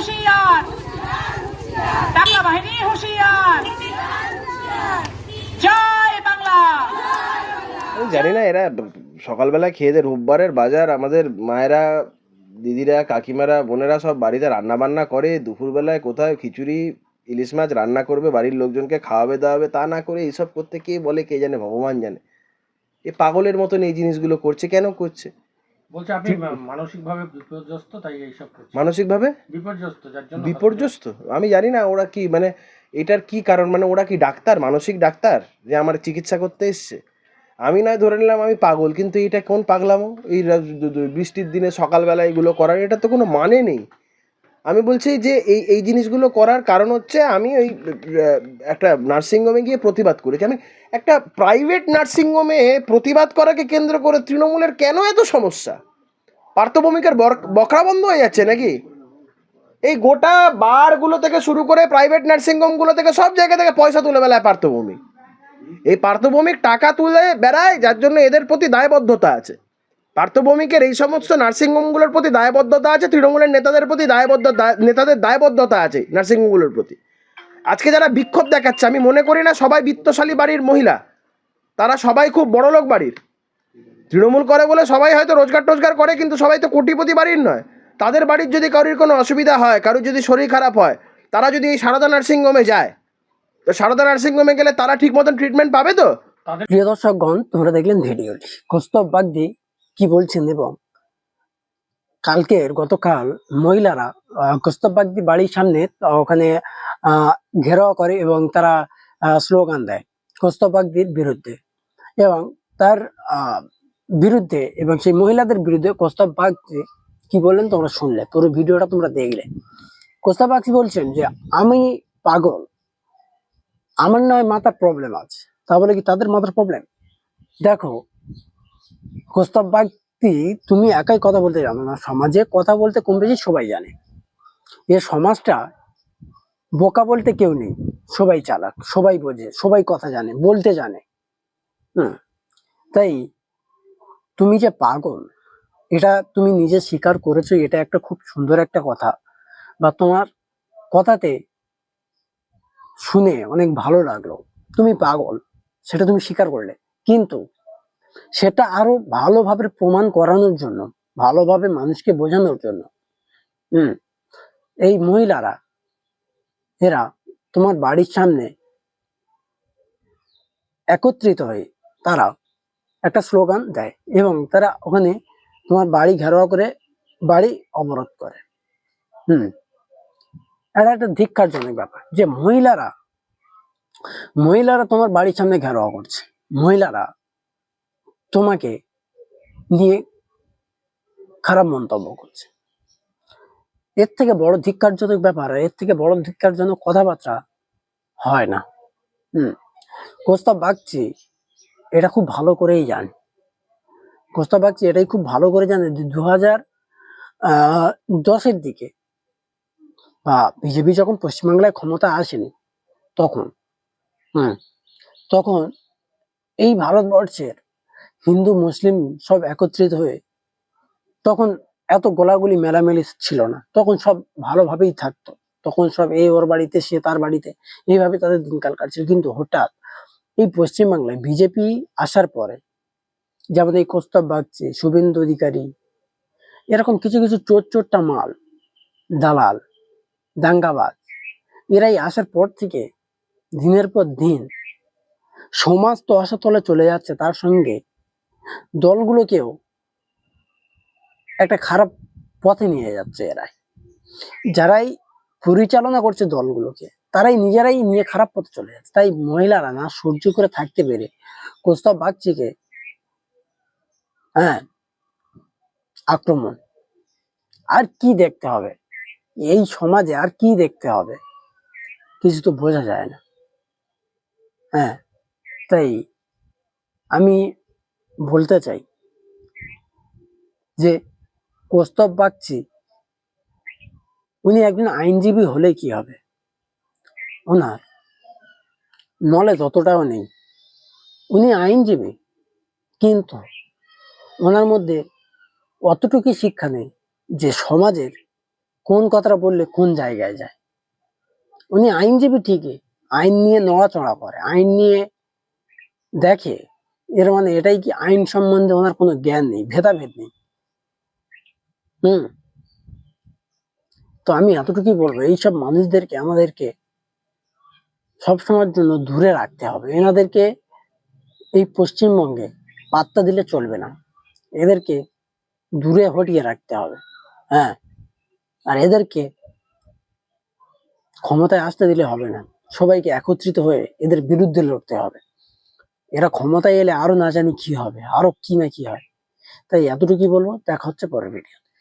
হুঁশিয়ার। বাংলা বাহিনী হুঁশিয়ার। জয় বাংলা। জানি না, এরা সকালবেলা খেয়ে দেয় রোববারের বাজার, আমাদের মায়েরা, দিদিরা, কাকিমারা, বোনেরা সব বাড়িতে রান্না বান্না করে, দুপুরবেলায় কোথায় খিচুড়ি, ইলিশ মাছ রান্না করবে, বাড়ির লোকজনকে খাওয়াবে, দাওয়াবে, তা না করে এইসব করতে কে বলে, কে জানে, ভগবান জানে। এ পাগলের মতন এই জিনিসগুলো করছে, কেন করছে? বলছে আপনি মানসিক বিপর্যস্ত তাই এইসব করছেন মানসিকভাবে? বিপর্যস্ত যার জন্য বিপর্যস্ত? আমি জানি না ওরা কি মানে এটার কি কারণ মানে ওরা কি ডাক্তার মানসিক ডাক্তার যে আমার চিকিৎসা করতে এসছে? আমি নয় ধরে নিলাম আমি পাগল কিন্তু এটা কোন পাগলামো? এই বৃষ্টির দিনে সকালবেলা এগুলো করার এটা তো কোনো মানে নেই। আমি বলছি যে এই এই জিনিসগুলো করার কারণ হচ্ছে আমি ওই একটা নার্সিংহোমে গিয়ে প্রতিবাদ করেছি। আমি একটা প্রাইভেট নার্সিংহোমে প্রতিবাদ করাকে কেন্দ্র করে তৃণমূলের কেন এত সমস্যা? পার্থভূমিকার বকরা বন্ধ হয়ে যাচ্ছে নাকি? এই গোটা বারগুলো থেকে শুরু করে প্রাইভেট নার্সিংহোমগুলো থেকে সব জায়গা থেকে পয়সা তুলে বেলায় পার্থভূমিক এই পার্থভূমিক টাকা তুলে বেড়ায়, যার জন্য এদের প্রতি দায়বদ্ধতা আছে। পার্থভূমিকের এই সমস্ত নার্সিংহোমগুলোর প্রতি দায়বদ্ধতা আছে, তৃণমূলের নেতাদের প্রতি দায়বদ্ধতা, নেতাদের দায়বদ্ধতা আছে নার্সিংহোমগুলোর প্রতি। আজকে যারা বিক্ষোভ দেখাচ্ছে, আমি মনে করি না সবাই বিত্তশালী বাড়ির মহিলা, তারা সবাই খুব বড়লোক বাড়ির। তৃণমূল করে বলে সবাই হয়তো রোজগার টোজগার করে, কিন্তু সবাই তো কোটিপতি বাড়ির নয়। তাদের বাড়ির যদি কারোর কোনো অসুবিধা হয়, কারোর যদি শরীর খারাপ হয়, তারা যদি এই সারদা নার্সিংহোমে যায়, তো সারদা নার্সিংহোমে গেলে তারা ঠিক মতন ট্রিটমেন্ট পাবে তো? প্রিয় দর্শকগণ, তোমরা দেখলেন ভিডিওটি কৌস্তব বাগদি কি বলছেন এবং? কালকের গতকাল মহিলারা আহ, কৌস্তব বাড়ির সামনে ওখানে আহ, ঘেরাও করে এবং তারা স্লোগান দেয় কৌস্তব বাগদির বিরুদ্ধে। এবং তার বিরুদ্ধে এবং সেই মহিলাদের বিরুদ্ধে কস্তবাগদি কি বললেন তোমরা শুনলে পুরো ভিডিওটা তোমরা দেখলে। কৌস্তব বাগদি বলছেন যে আমি পাগল আমার নয় মাথার প্রবলেম আছে। তা বলে কি তাদের মাথার প্রবলেম দেখো কোস্তব ব্যক্তি, তুমি একাই কথা বলতে জানো না। সমাজে কথা বলতে কম বেশি সবাই জানে। এ সমাজটা বোকা বলতে কেউ নেই। সবাই চালাক, সবাই বোঝে, সবাই কথা জানে, বলতে জানে। হুম? তাই তুমি যে পাগল, এটা তুমি নিজে স্বীকার করেছ, এটা একটা খুব সুন্দর একটা কথা। বা তোমার কথাতে শুনে অনেক ভালো লাগল। তুমি পাগল, সেটা তুমি স্বীকার করলে। কিন্তু সেটা আরও ভালোভাবে প্রমাণ করানোর জন্য, ভালোভাবে মানুষকে বোঝানোর জন্য। হুম, এই মহিলারা, এরা তোমার বাড়ির সামনে একত্রিত হয়ে তারা একটা স্লোগান দেয় এবং তারা ওখানে তোমার বাড়ি ঘেরোয়া করে, বাড়ি অবরোধ করে। হুম, এটা একটা ধিক্ষারজনক ব্যাপার যে মহিলারা মহিলারা তোমার বাড়ির সামনে ঘেরাও করছে। মহিলারা তোমাকে নিয়ে খারাপ মন্তব্য করছে। এর থেকে বড় ধিক্কারজনক ব্যাপার, এর থেকে বড় ধিক্কারজনক কথাবার্তা হয় না। হুম কোস্তা বাগচি, এটা খুব ভালো করেই জানে। কোস্তা বাগচি, এটাই খুব ভালো করে জানে দু হাজার দশের দিকে বা বিজেপি যখন পশ্চিমবাংলায় ক্ষমতা আসেনি, তখন, হুম, তখন এই ভারতবর্ষের হিন্দু, মুসলিম সব একত্রিত হয়ে তখন এত গোলাগুলি মেলামেলি ছিল না। তখন সব ভালোভাবেই থাকতো। তখন সব এই ওর বাড়িতে, সে তার বাড়িতে এইভাবে তাদের দিনকাল কাটছিল। কিন্তু হঠাৎ এই পশ্চিমবাংলায় বিজেপি আসার পরে যেমন এই কোস্তব বাগচি, শুভেন্দু অধিকারী, এরকম কিছু কিছু চোর চোরটা মাল, দালাল, দাঙ্গাবাজ, এরাই আসার পর থেকে দিনের পর দিন সমাজ তো অসতলে চলে যাচ্ছে। তার সঙ্গে দলগুলোকেও একটা খারাপ পথে নিয়ে যাচ্ছে এরাই যারাই পরিচালনা করছে দলগুলোকে, তারাই নিজেরাই নিয়ে খারাপ পথে চলে যাচ্ছে। তাই মহিলারা না, সহ্য করে থাকতে পেরে কোস্তাব বাগচিকে হ্যাঁ আক্রমণ। আর কি দেখতে হবে? এই সমাজে আর কি দেখতে হবে? কিছু তো বোঝা যায় না। হ্যাঁ তাই আমি বলতে চাই। যে কোস্তব বাগচি উনি একজন আইনজীবী হলে কি হবে? ওনার নলেজ অতটাও নেই। উনি আইনজীবী, কিন্তু ওনার মধ্যে অতটুকু শিক্ষা নেই যে সমাজের কোন কথাটা বললে কোন জায়গায় যায়। উনি আইনজীবী ঠিকই, আইন নিয়ে নড়াচড়া করে, আইন নিয়ে দেখে এর মানে এটাই কি আইন সম্বন্ধে ওনার কোনো জ্ঞান নেই, ভেদাভেদ নেই? হুম। তো আমি এতটুকুই বলব, এইসব মানুষদেরকে, আমাদেরকে সবসময়ের জন্য দূরে রাখতে হবে। এনাদেরকে এই পশ্চিমবঙ্গে পাত্তা দিলে চলবে না। এদেরকে দূরে হটিয়ে রাখতে হবে হ্যাঁ। আর এদেরকে ক্ষমতায় আসতে দিলে হবে না। সবাইকে একত্রিত হয়ে এদের বিরুদ্ধে লড়তে হবে। এরা ক্ষমতায় এলে আরও না জানি কি হবে, আরও কি না কি হয় তাই এতটুকু বলব, দেখা হচ্ছে পরের ভিডিও